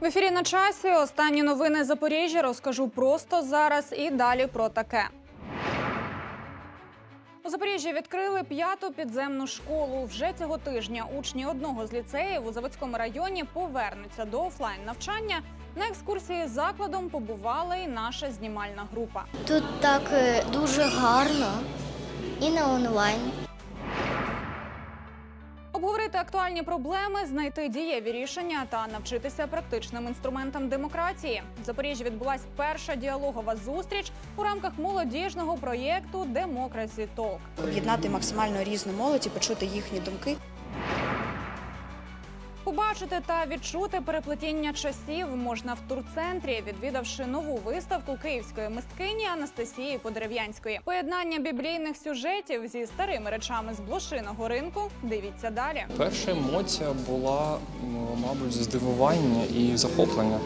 В ефірі на часі останні новини Запоріжжя розкажу просто зараз і далі про таке. У Запоріжжі відкрили п'яту підземну школу. Вже цього тижня учні одного з ліцеїв у Заводському районі повернуться до офлайн навчання. На екскурсії з закладом побувала і наша знімальна група. Тут так е, дуже гарно і на онлайн. Обговорити актуальні проблеми, знайти дієві рішення та навчитися практичним інструментам демократії. В Запоріжжі відбулась перша діалогова зустріч у рамках молодіжного проєкту Демокрасі Толк. об'єднати максимально різну молодь і почути їхні думки. Побачити та відчути переплетіння часів можна в турцентрі, відвідавши нову виставку київської мисткині Анастасії Подерев'янської. Поєднання біблійних сюжетів зі старими речами з блошиного ринку. Дивіться далі. Перша емоція була, мабуть, здивування і захоплення.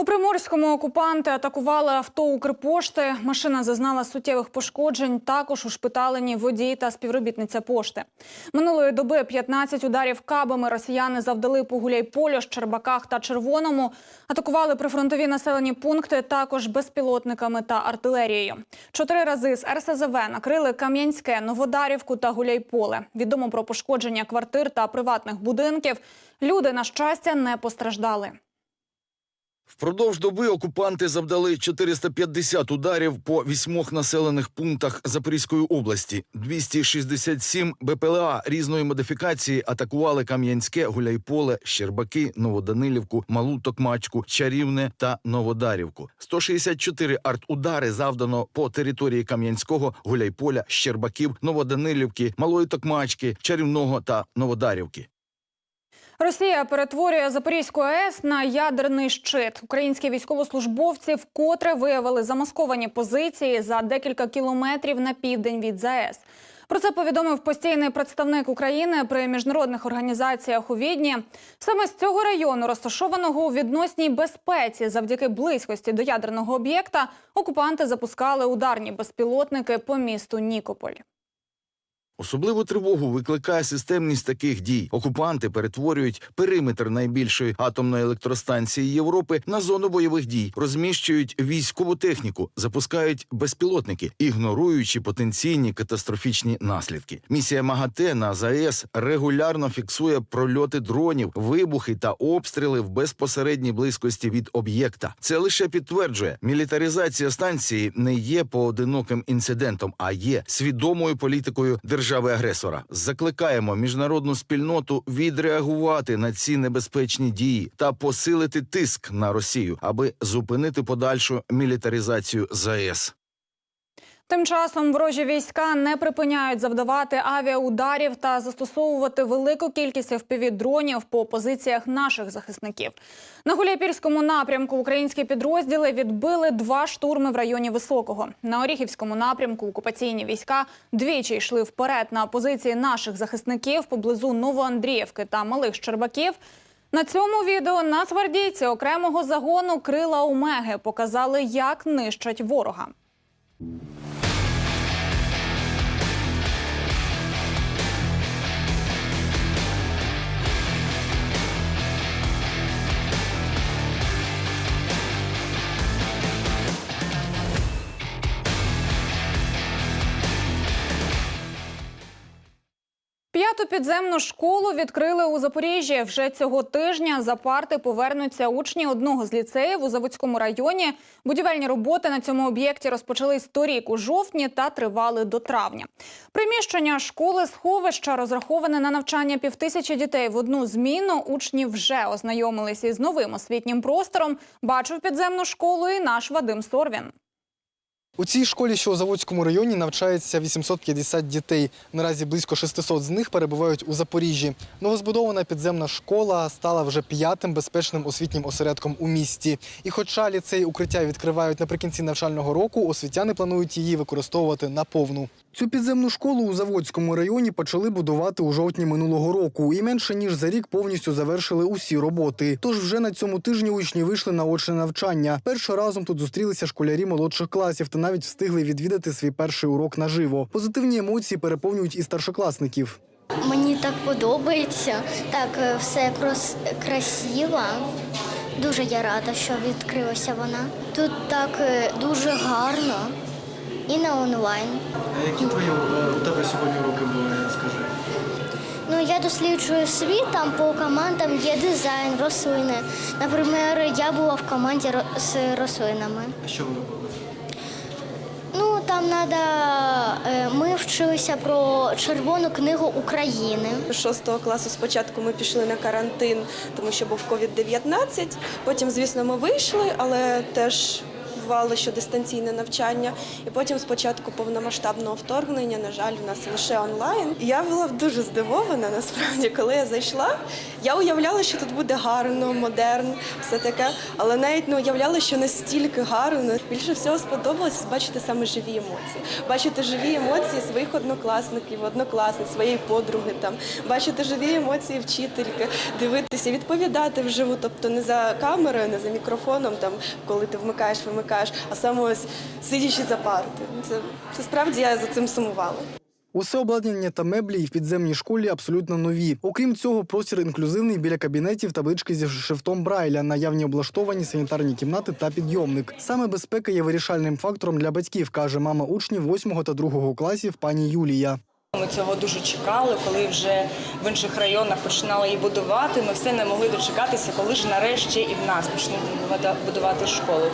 У Приморському окупанти атакували авто Укрпошти. Машина зазнала суттєвих пошкоджень. Також ушпиталені водій та співробітниця пошти. Минулої доби 15 ударів кабами росіяни завдали по Гуляйполю, Щербаках та Червоному. Атакували прифронтові населені пункти також безпілотниками та артилерією. Чотири рази з РСЗВ накрили Кам'янське, Новодарівку та Гуляйполе. Відомо про пошкодження квартир та приватних будинків. Люди, на щастя, не постраждали. Впродовж доби окупанти завдали 450 ударів по вісьмох населених пунктах Запорізької області. 267 БПЛА різної модифікації атакували Кам'янське, Гуляйполе, Щербаки, Новоданилівку, Малу Токмачку, Чарівне та Новодарівку. 164 артудари завдано по території Кам'янського, Гуляйполя, Щербаків, Новоданилівки, Малої Токмачки, Чарівного та Новодарівки. Росія перетворює Запорізьку АЕС на ядерний щит. Українські військовослужбовці вкотре виявили замасковані позиції за декілька кілометрів на південь від ЗАЕС. Про це повідомив постійний представник України при міжнародних організаціях у Відні. Саме з цього району, розташованого у відносній безпеці, завдяки близькості до ядерного об'єкта, окупанти запускали ударні безпілотники по місту Нікополь. Особливу тривогу викликає системність таких дій. Окупанти перетворюють периметр найбільшої атомної електростанції Європи на зону бойових дій, розміщують військову техніку, запускають безпілотники, ігноруючи потенційні катастрофічні наслідки. Місія МАГАТЕ на ЗАЕС регулярно фіксує прольоти дронів, вибухи та обстріли в безпосередній близькості від об'єкта. Це лише підтверджує, мілітаризація станції не є поодиноким інцидентом, а є свідомою політикою держави-агресора. Закликаємо міжнародну спільноту відреагувати на ці небезпечні дії та посилити тиск на Росію, аби зупинити подальшу мілітаризацію ЗАЕС. Тим часом ворожі війська не припиняють завдавати авіаударів та застосовувати велику кількість FPV-дронів по позиціях наших захисників. На Гуляйпільському напрямку українські підрозділи відбили два штурми в районі Високого. На Оріхівському напрямку окупаційні війська двічі йшли вперед на позиції наших захисників поблизу Новоандріївки та Малих Щербаків. На цьому відео нацгвардійці окремого загону крила Омеги показали, як нищать ворога. Thank you. П'яту підземну школу відкрили у Запоріжжі. Вже цього тижня за парти повернуться учні одного з ліцеїв у Заводському районі. Будівельні роботи на цьому об'єкті розпочались торік у жовтні та тривали до травня. Приміщення школи сховища розраховане на навчання півтисячі дітей в одну зміну. Учні вже ознайомилися із новим освітнім простором. Бачив підземну школу і наш Вадим Сорвін. У цій школі, що у Заводському районі, навчається 850 дітей. Наразі близько 600 з них перебувають у Запоріжжі. Новозбудована підземна школа стала вже п'ятим безпечним освітнім осередком у місті. І хоча ліцей укриття відкривають наприкінці навчального року, освітяни планують її використовувати наповну. Цю підземну школу у Заводському районі почали будувати у жовтні минулого року. І менше ніж за рік повністю завершили усі роботи. Тож вже на цьому тижні учні вийшли на очне навчання. Першим разом тут зустрілися школярі молодших класів та навіть встигли відвідати свій перший урок наживо. Позитивні емоції переповнюють і старшокласників. Мені так подобається, так е, все красиво. Дуже я рада, що відкрилася вона. Тут так е, дуже гарно і на онлайн. Які твої у тебе сьогодні уроки були, скажи? Ну, я досліджую світ, там по командам є дизайн, рослини. Наприклад, я була в команді з рослинами. А що ви робили? Ну, там треба, ми вчилися про Червону книгу України. З шостого класу спочатку ми пішли на карантин, тому що був COVID-19. Потім, звісно, ми вийшли, але теж бувало, що дистанційне навчання. І потім спочатку повномасштабного вторгнення, на жаль, у нас лише онлайн. Я була дуже здивована, насправді, коли я зайшла. Я уявляла, що тут буде гарно, модерн, все таке, але навіть не уявляла, що настільки гарно. Більше всього сподобалось бачити саме живі емоції. Бачити живі емоції своїх однокласників, однокласниць, своєї подруги, там бачити живі емоції вчительки, дивитися, відповідати вживу, тобто не за камерою, не за мікрофоном, там коли ти вмикаєш, вимикаєш, а саме ось сидячи за партою. Це, це справді я за цим сумувала. Усе обладнання та меблі і в підземній школі абсолютно нові. Окрім цього, простір інклюзивний біля кабінетів, таблички зі шрифтом Брайля, наявні облаштовані санітарні кімнати та підйомник. Саме безпека є вирішальним фактором для батьків, каже мама учнів 8 та 2 класів пані Юлія. Ми цього дуже чекали, коли вже в інших районах починали її будувати. Ми все не могли дочекатися, коли ж нарешті і в нас почнуть будувати- школу.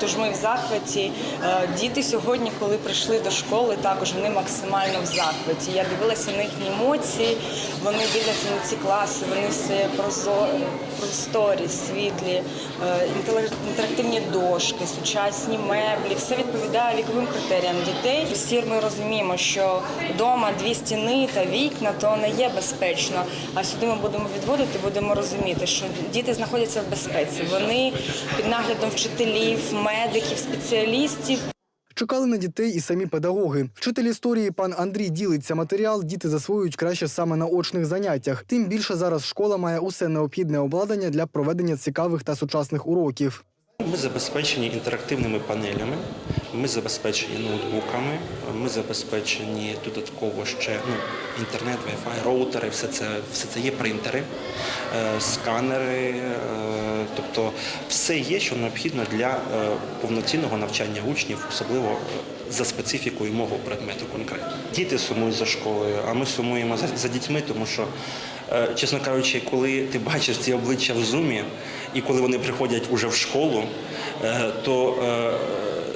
Тож ми в захваті. Е, Діти сьогодні, коли прийшли до школи, також вони максимально в захваті. Я дивилася на їхні емоції. Вони дивляться на ці класи, вони все прозорі, просторі, світлі, е, інтерактивні дошки, сучасні меблі. Все відповідає віковим критеріям дітей. Всі ми розуміємо, що вдома дві стіни та вікна то не є безпечно. А сюди ми будемо відводити, будемо розуміти, що діти знаходяться в безпеці. Вони під наглядом вчителів, медиків, спеціалістів. Чекали на дітей і самі педагоги. Вчитель історії пан Андрій ділиться матеріал. Діти засвоюють краще саме на очних заняттях. Тим більше зараз школа має усе необхідне обладнання для проведення цікавих та сучасних уроків. Ми забезпечені інтерактивними панелями, ми забезпечені ноутбуками, ми забезпечені додатково ще ну, інтернет, Wi-Fi, роутери, все це, все це є принтери, е, сканери, е, тобто все є, що необхідно для е, повноцінного навчання учнів, особливо е, за специфікою мого предмету конкретно. Діти сумують за школою, а ми сумуємо за, за дітьми, тому що, чесно кажучи, коли ти бачиш ці обличчя в зумі, і коли вони приходять уже в школу, е, то е,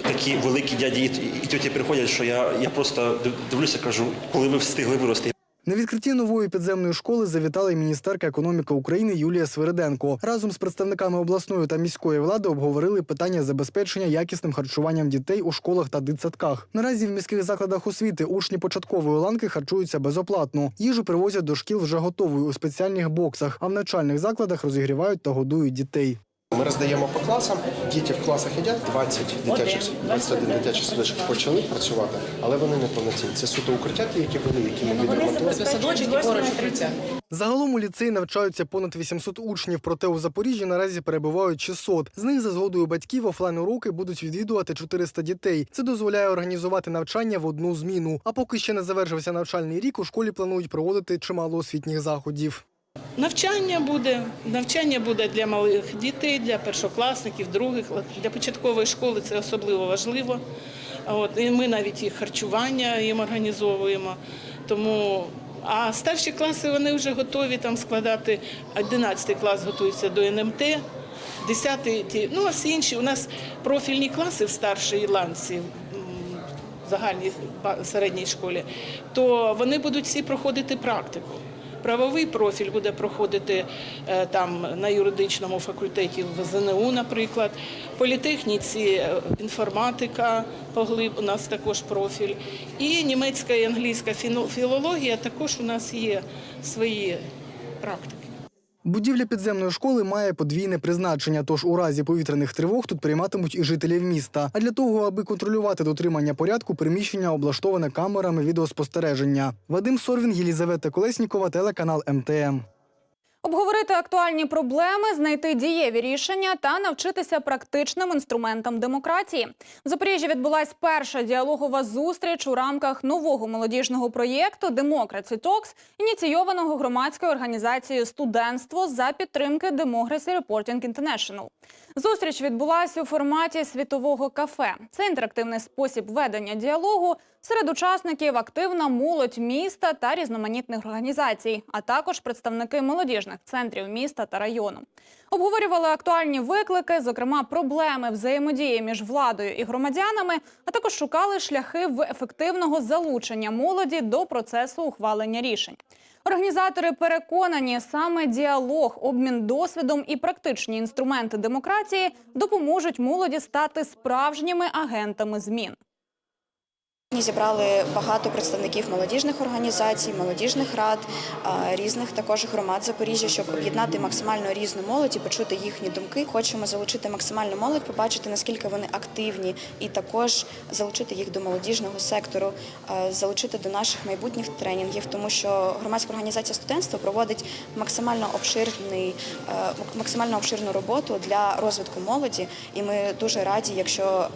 такі великі дяді і тьоті приходять, що я, я просто дивлюся, кажу, коли ви встигли вирости. На відкритті нової підземної школи завітала й міністерка економіки України Юлія Свириденко. Разом з представниками обласної та міської влади обговорили питання забезпечення якісним харчуванням дітей у школах та дитсадках. Наразі в міських закладах освіти учні початкової ланки харчуються безоплатно. Їжу привозять до шкіл вже готовою у спеціальних боксах, а в навчальних закладах розігрівають та годують дітей. Ми роздаємо по класам. Діти в класах їдять 20 дитячих 21 дитячих садочок почали працювати, але вони не повноцінні. Це суто укриття, ті, які були, які ми відремонтували. Загалом у ліцеї навчаються понад 800 учнів, проте у Запоріжжі наразі перебувають 600. З них за згодою батьків офлайн уроки будуть відвідувати 400 дітей. Це дозволяє організувати навчання в одну зміну. А поки ще не завершився навчальний рік, у школі планують проводити чимало освітніх заходів. Навчання буде. Навчання буде для малих дітей, для першокласників, других, для початкової школи це особливо важливо. От, і ми навіть їх харчування їм організовуємо. Тому, а старші класи вони вже готові там складати. 11 клас готується до НМТ, 10 ну а всі інші. У нас профільні класи в старшій ланці. в Загальній середній школі, то вони будуть всі проходити практику. Правовий профіль буде проходити е, там на юридичному факультеті в ЗНУ, наприклад. Політехніці е, інформатика поглиб у нас також профіль. І німецька і англійська філологія також у нас є свої практики. Будівля підземної школи має подвійне призначення, тож у разі повітряних тривог тут прийматимуть і жителів міста. А для того, аби контролювати дотримання порядку, приміщення облаштоване камерами відеоспостереження. Вадим Сорвін, Єлізавета Колеснікова, телеканал МТМ. Обговорити актуальні проблеми, знайти дієві рішення та навчитися практичним інструментам демократії. В Запоріжжі відбулась перша діалогова зустріч у рамках нового молодіжного проєкту Democracy Talks, ініційованого громадською організацією Студентство за підтримки Democracy Reporting International. Зустріч відбулася у форматі світового кафе. Це інтерактивний спосіб ведення діалогу. Серед учасників активна молодь міста та різноманітних організацій, а також представники молодіжних центрів міста та району. Обговорювали актуальні виклики, зокрема проблеми взаємодії між владою і громадянами, а також шукали шляхи в ефективного залучення молоді до процесу ухвалення рішень. Організатори переконані, саме діалог, обмін досвідом і практичні інструменти демократії допоможуть молоді стати справжніми агентами змін. Зібрали багато представників молодіжних організацій, молодіжних рад, різних також громад Запоріжжя, щоб об'єднати максимально різну молодь і почути їхні думки. Хочемо залучити максимальну молодь, побачити наскільки вони активні, і також залучити їх до молодіжного сектору, залучити до наших майбутніх тренінгів, тому що громадська організація студентства проводить максимально обширний, максимально обширну роботу для розвитку молоді. І ми дуже раді, якщо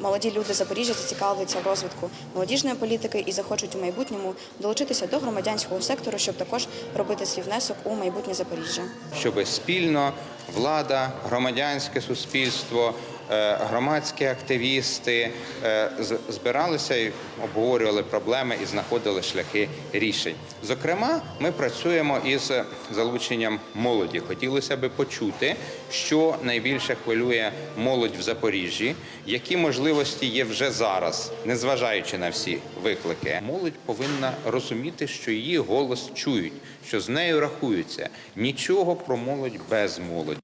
молоді люди Запоріжжя зацікавляться в розвитку молодіжної політики і захочуть у майбутньому долучитися до громадянського сектору, щоб також робити свій внесок у майбутнє Запоріжжя. щоб спільно влада, громадянське суспільство, громадські активісти е, збиралися і обговорювали проблеми і знаходили шляхи рішень. Зокрема, ми працюємо із залученням молоді. Хотілося би почути, що найбільше хвилює молодь в Запоріжжі, які можливості є вже зараз, незважаючи на всі виклики. Молодь повинна розуміти, що її голос чують, що з нею рахуються. Нічого про молодь без молоді.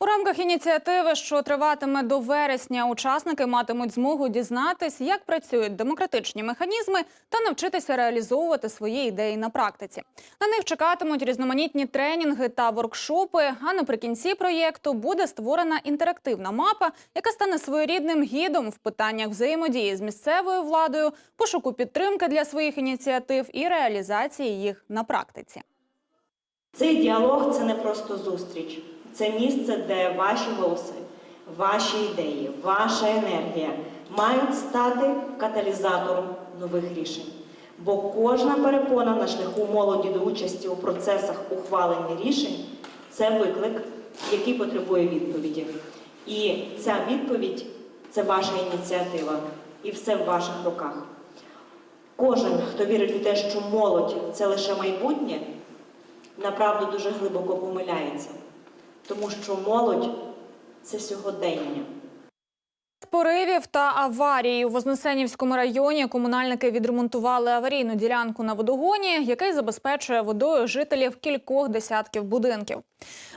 У рамках ініціативи, що триватиме до вересня, учасники матимуть змогу дізнатись, як працюють демократичні механізми та навчитися реалізовувати свої ідеї на практиці. На них чекатимуть різноманітні тренінги та воркшопи. А наприкінці проєкту буде створена інтерактивна мапа, яка стане своєрідним гідом в питаннях взаємодії з місцевою владою, пошуку підтримки для своїх ініціатив і реалізації їх на практиці. Цей діалог це не просто зустріч, це місце, де ваші голоси, ваші ідеї, ваша енергія мають стати каталізатором нових рішень. Бо кожна перепона на шляху молоді до участі у процесах ухвалення рішень це виклик, який потребує відповіді. І ця відповідь це ваша ініціатива, і все в ваших руках. Кожен, хто вірить у те, що молодь це лише майбутнє, направду дуже глибоко помиляється, тому що молодь це сьогодення. Поривів та аварії у Вознесенівському районі комунальники відремонтували аварійну ділянку на водогоні, який забезпечує водою жителів кількох десятків будинків.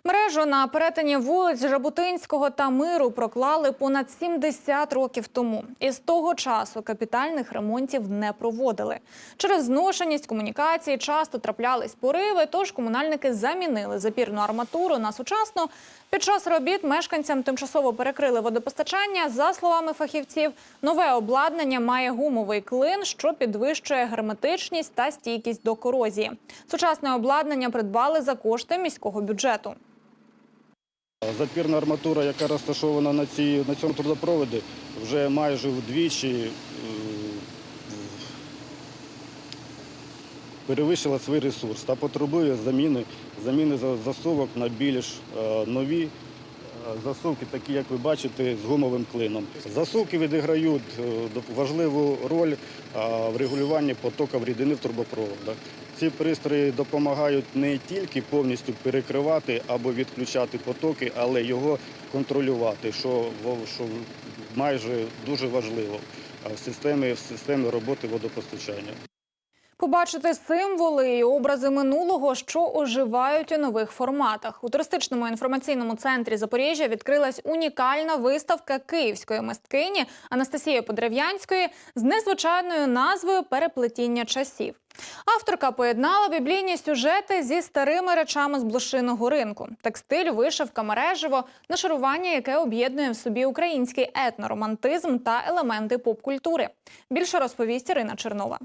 Мережу на перетині вулиць Жаботинського та Миру проклали понад 70 років тому. І з того часу капітальних ремонтів не проводили. Через зношеність комунікації часто траплялись пориви, тож комунальники замінили запірну арматуру на сучасну. Під час робіт мешканцям тимчасово перекрили водопостачання. За словами фахівців, нове обладнання має гумовий клин, що підвищує герметичність та стійкість до корозії. Сучасне обладнання придбали за кошти міського бюджету. Запірна арматура, яка розташована на, цій, на цьому трудопроводі, вже майже вдвічі е, перевищила свій ресурс та потребує заміни, заміни засувок на більш е, нові е, засувки, такі, як ви бачите, з гумовим клином. Засувки відіграють е, важливу роль в регулюванні потоків рідини в трубопроводах. Ці пристрої допомагають не тільки повністю перекривати або відключати потоки, але його контролювати, що, що майже дуже важливо в системі роботи водопостачання. Побачити символи і образи минулого, що оживають у нових форматах. У туристичному інформаційному центрі Запоріжжя відкрилась унікальна виставка київської мисткині Анастасії Подрев'янської з незвичайною назвою Переплетіння часів. Авторка поєднала біблійні сюжети зі старими речами з блошиного ринку: текстиль, вишивка, мережево, нашарування, яке об'єднує в собі український етноромантизм та елементи поп-культури. Більше розповість Ірина Чернова.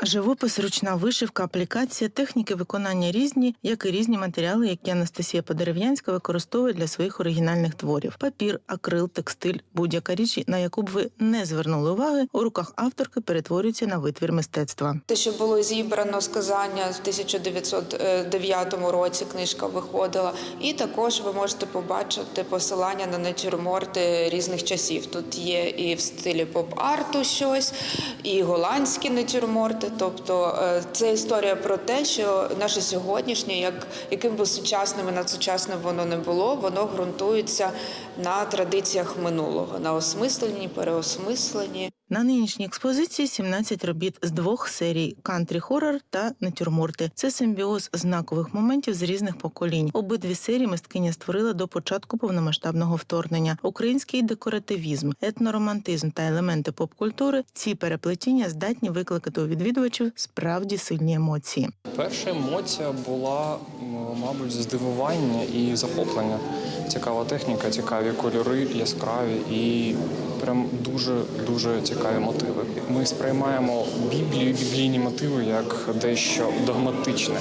Живопис, ручна вишивка, аплікація, техніки виконання різні, як і різні матеріали, які Анастасія Подерев'янська використовує для своїх оригінальних творів: папір, акрил, текстиль, будь-яка річ, на яку б ви не звернули уваги, у руках авторки перетворюється на витвір мистецтва. Те, що було зібрано з Казання в 1909 році, книжка виходила, і також ви можете побачити посилання на натюрморти різних часів. Тут є і в стилі поп-арту щось, і голландські натюрморти. Тобто е, це історія про те, що наше сьогоднішнє, як яким би сучасним і надсучасним воно не було, воно ґрунтується на традиціях минулого, на осмисленні, переосмисленні. На нинішній експозиції 17 робіт з двох серій кантрі хоррор та натюрморти. Це симбіоз знакових моментів з різних поколінь. Обидві серії мисткиня створила до початку повномасштабного вторгнення. Український декоративізм, етноромантизм та елементи поп-культури. Ці переплетіння здатні викликати у відвідувачів справді сильні емоції. Перша емоція була, мабуть, здивування і захоплення. Цікава техніка, цікаві кольори, яскраві і прям дуже дуже цікаві мотиви. Ми сприймаємо Біблію, біблійні мотиви як дещо догматичне.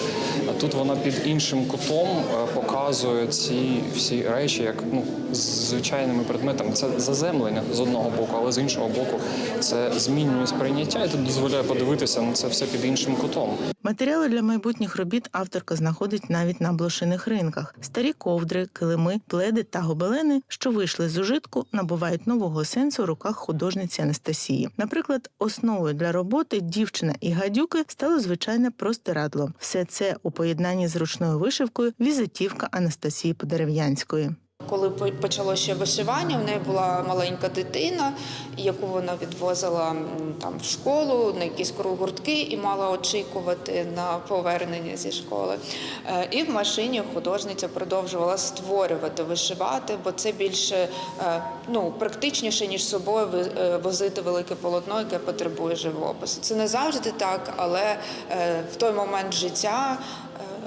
Тут вона під іншим кутом е, показує ці всі речі, як ну звичайними предметами. Це заземлення з одного боку, але з іншого боку, це змінює сприйняття і це дозволяє подивитися на це все під іншим кутом. Матеріали для майбутніх робіт авторка знаходить навіть на блошиних ринках. Старі ковдри, килими, пледи та гобелени, що вийшли з ужитку, набувають нового сенсу у руках художниці Анастасії. Наприклад, основою для роботи дівчина і гадюки стало звичайне простирадло. Все це у поєднанні з ручною вишивкою візитівка Анастасії Подерев'янської. Коли почало ще вишивання, в неї була маленька дитина, яку вона відвозила там в школу на якісь гуртки і мала очікувати на повернення зі школи. Е, І в машині художниця продовжувала створювати, вишивати, бо це більше е, ну, практичніше, ніж собою е, возити велике полотно, яке потребує живопису. Це не завжди так, але в той момент життя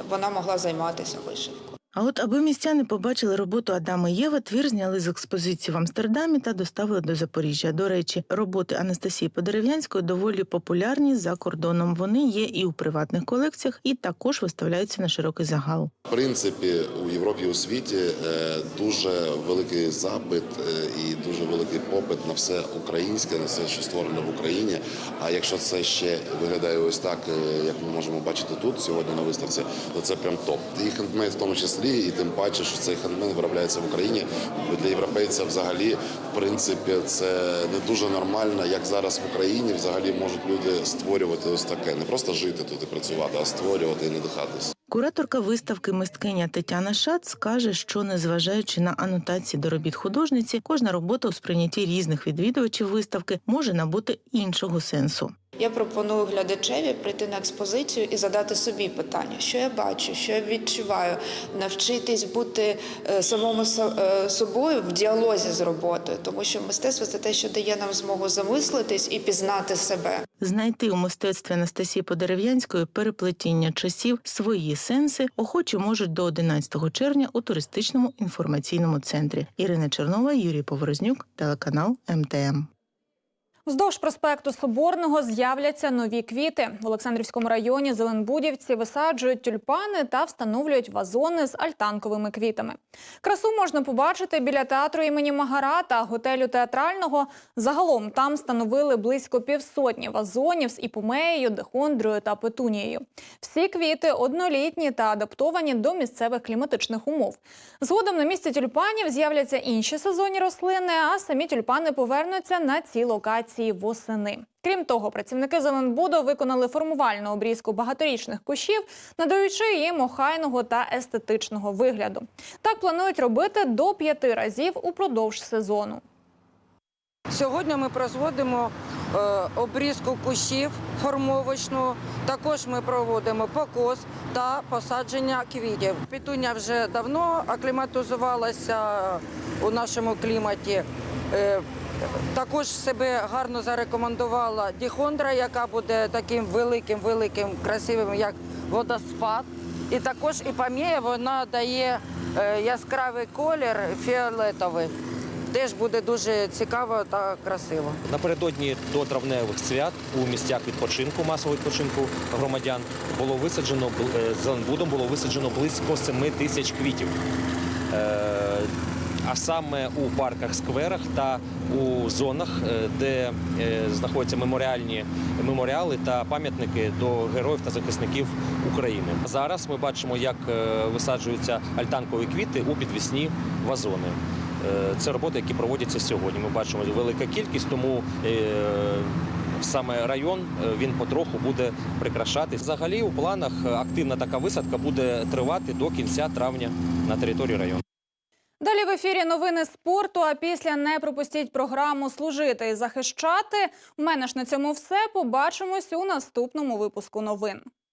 вона могла займатися вишивкою. А от аби містяни побачили роботу Адама Єва, твір зняли з експозиції в Амстердамі та доставили до Запоріжжя. До речі, роботи Анастасії Подерев'янської доволі популярні за кордоном. Вони є і у приватних колекціях, і також виставляються на широкий загал. В принципі, у Європі у світі е, дуже великий запит е, і дуже великий попит на все українське, на все, що створено в Україні. А якщо це ще виглядає ось так, е, як ми можемо бачити тут сьогодні на виставці, то це прям топ. І хендмейд в тому числі, і тим паче, що цей хендмейд виробляється в Україні. Для європейця взагалі, в принципі, це не дуже нормально, як зараз в Україні взагалі можуть люди створювати ось таке, не просто жити тут і працювати, а створювати і надихатись. Кураторка виставки мисткиня Тетяна Шац каже, що незважаючи на анотації до робіт художниці, кожна робота у сприйнятті різних відвідувачів виставки може набути іншого сенсу. Я пропоную глядачеві прийти на експозицію і задати собі питання, що я бачу, що я відчуваю, навчитись бути е, самому е, собою в діалозі з роботою, тому що мистецтво це те, що дає нам змогу замислитись і пізнати себе. Знайти у мистецтві Анастасії Подерев'янської переплетіння часів свої сенси охочі можуть до 11 червня у туристичному інформаційному центрі. Ірина Чернова, Юрій Поворознюк, телеканал МТМ. Вздовж проспекту Соборного з'являться нові квіти. В Олександрівському районі Зеленбудівці висаджують тюльпани та встановлюють вазони з альтанковими квітами. Красу можна побачити біля театру імені Магара та готелю театрального. Загалом там встановили близько півсотні вазонів з іпомеєю, дехондрою та петунією. Всі квіти однолітні та адаптовані до місцевих кліматичних умов. Згодом на місці тюльпанів з'являться інші сезонні рослини, а самі тюльпани повернуться на ці локації восени. Крім того, працівники Зеленбуду виконали формувальну обрізку багаторічних кущів, надаючи їм охайного та естетичного вигляду. Так планують робити до п'яти разів упродовж сезону. Сьогодні ми проводимо е, обрізку кущів формовочну. Також ми проводимо покос та посадження квітів. Пітуня вже давно акліматизувалася у нашому кліматі. Е, також себе гарно зарекомендувала діхондра, яка буде таким великим, великим, красивим, як водоспад. І також і іпамія вона дає е, яскравий колір фіолетовий. теж буде дуже цікаво та красиво. Напередодні до травневих свят у місцях відпочинку, масового відпочинку громадян було висаджено е, зеленбудом було висаджено близько 7 тисяч квітів. А саме у парках, скверах та у зонах, е, де е, знаходяться меморіальні меморіали та пам'ятники до героїв та захисників України. Зараз ми бачимо, як е, висаджуються альтанкові квіти у підвісні вазони. Це роботи, які проводяться сьогодні. Ми бачимо велика кількість, тому саме район він потроху буде прикрашати. Взагалі у планах активна така висадка буде тривати до кінця травня на території району. Далі в ефірі новини спорту. А після не пропустіть програму Служити і захищати. У мене ж на цьому все. Побачимось у наступному випуску новин.